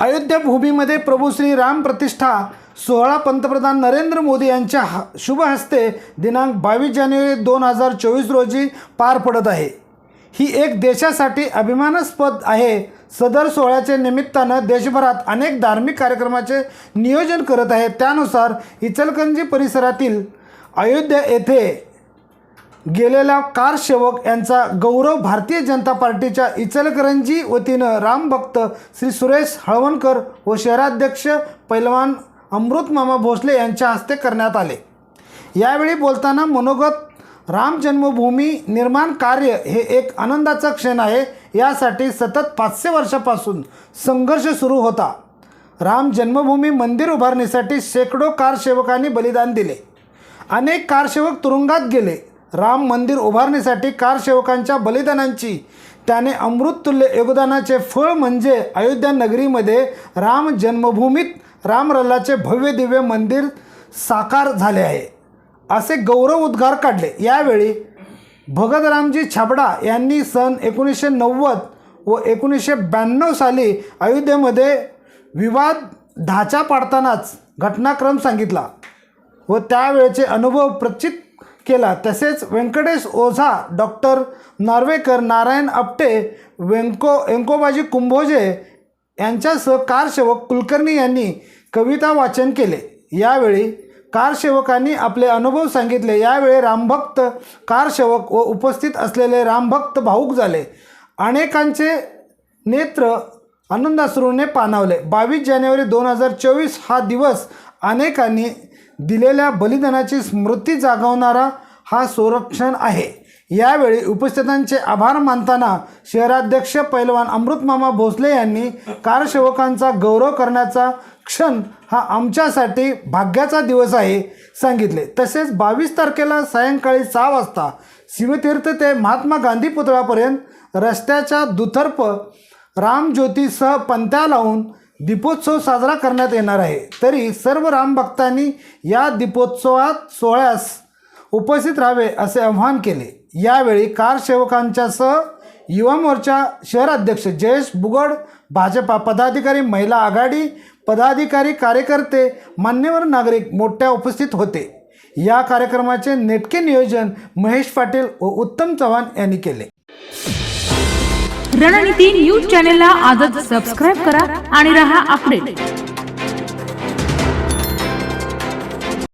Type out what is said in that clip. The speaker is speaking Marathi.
अयोध्या भूमीमध्ये प्रभू श्री राम प्रतिष्ठा सोहळा पंतप्रधान नरेंद्र मोदी यांच्या ह शुभ हस्ते दिनांक बावीस जानेवारी दोन हजार चोवीस रोजी पार पडत आहे. ही एक देशासाठी अभिमानास्पद आहे. सदर सोहळ्याच्या निमित्तानं देशभरात अनेक धार्मिक कार्यक्रमाचे नियोजन करत आहे. त्यानुसार इचलकंजी परिसरातील अयोध्या येथे गेलेला कार सेवक यांचा गौरव भारतीय जनता पार्टीच्या इचलकरंजी वतीनं रामभक्त श्री सुरेश हळवणकर व शहराध्यक्ष पैलवान अमृतमामा भोसले यांच्या हस्ते करण्यात आले. यावेळी बोलताना मनोगत राम जन्मभूमी निर्माण कार्य हे एक आनंदाचा क्षण आहे यासाठी सतत पाचशे वर्षापासून संघर्ष सुरू होता. राम जन्मभूमी मंदिर उभारणीसाठी शेकडो कारसेवकांनी बलिदान दिले. अनेक कारसेवक तुरुंगात गेले. राम मंदिर उभारणीसाठी कारसेवकांच्या बलिदानांची. त्याने अमृततुल्य योगदानाचे फळ म्हणजे अयोध्या नगरीमध्ये राम जन्मभूमीत रामलल्लाचे भव्य दिव्य मंदिर साकार झाले आहे. असे गौरव उद्गार काढले. यावेळी भगतरामजी छाबडा यांनी सन एकोणीसशे नव्वद व एकोणीसशे ब्याण्णव साली अयोध्येमध्ये विवाद ढाचा पाडतानाच घटनाक्रम सांगितला व त्यावेळचे अनुभव प्रचित केला. तसेच व्यंकटेश ओझा डॉक्टर नार्वेकर नारायण आपटे व्यंको व्यंकोबाजी कुंभोजे यांच्यासह कारसेवक कुलकर्णी यांनी कविता वाचन केले. यावेळी कारसेवकांनी आपले अनुभव सांगितले. यावेळी रामभक्त कारसेवक व उपस्थित असलेले रामभक्त भाऊक झाले. अनेकांचे नेत्र आनंदाश्रूने पाणावले. बावीस जानेवारी दोन हजार चोवीस हा दिवस अनेकांनी दिलेल्या बलिदानाची स्मृती जागवणारा हा संरक्षण आहे. यावेळी उपस्थितांचे आभार मानताना शहराध्यक्ष पैलवान अमृतमामा भोसले यांनी कारसेवकांचा गौरव करण्याचा क्षण हा आमच्यासाठी भाग्याचा दिवस आहे सांगितले. तसेच बावीस तारखेला सायंकाळी सहा वाजता शिवतीर्थ ते महात्मा गांधी पुतळापर्यंत रस्त्याच्या दुतर्फ रामज्योतीसह पंत्या लावून दीपोत्सव साजरा करण्यात येणार आहे. तरी सर्व रामभक्तांनी या दीपोत्सवात सोहळ्यास उपस्थित राहावे असे आवाहन केले. यावेळी कारसेवकांच्यासह युवा मोर्चा शहराध्यक्ष जयेश बुगड भाजपा पदाधिकारी महिला आघाडी पदाधिकारी कार्यकर्ते मान्यवर नागरिक मोठ्या उपस्थित होते. या कार्यक्रमाचे नेटके नियोजन महेश पाटील व उत्तम चव्हाण यांनी केले. रणनीती न्यूज चॅनेलला आजच सबस्क्राईब करा आणि रहा अपडेट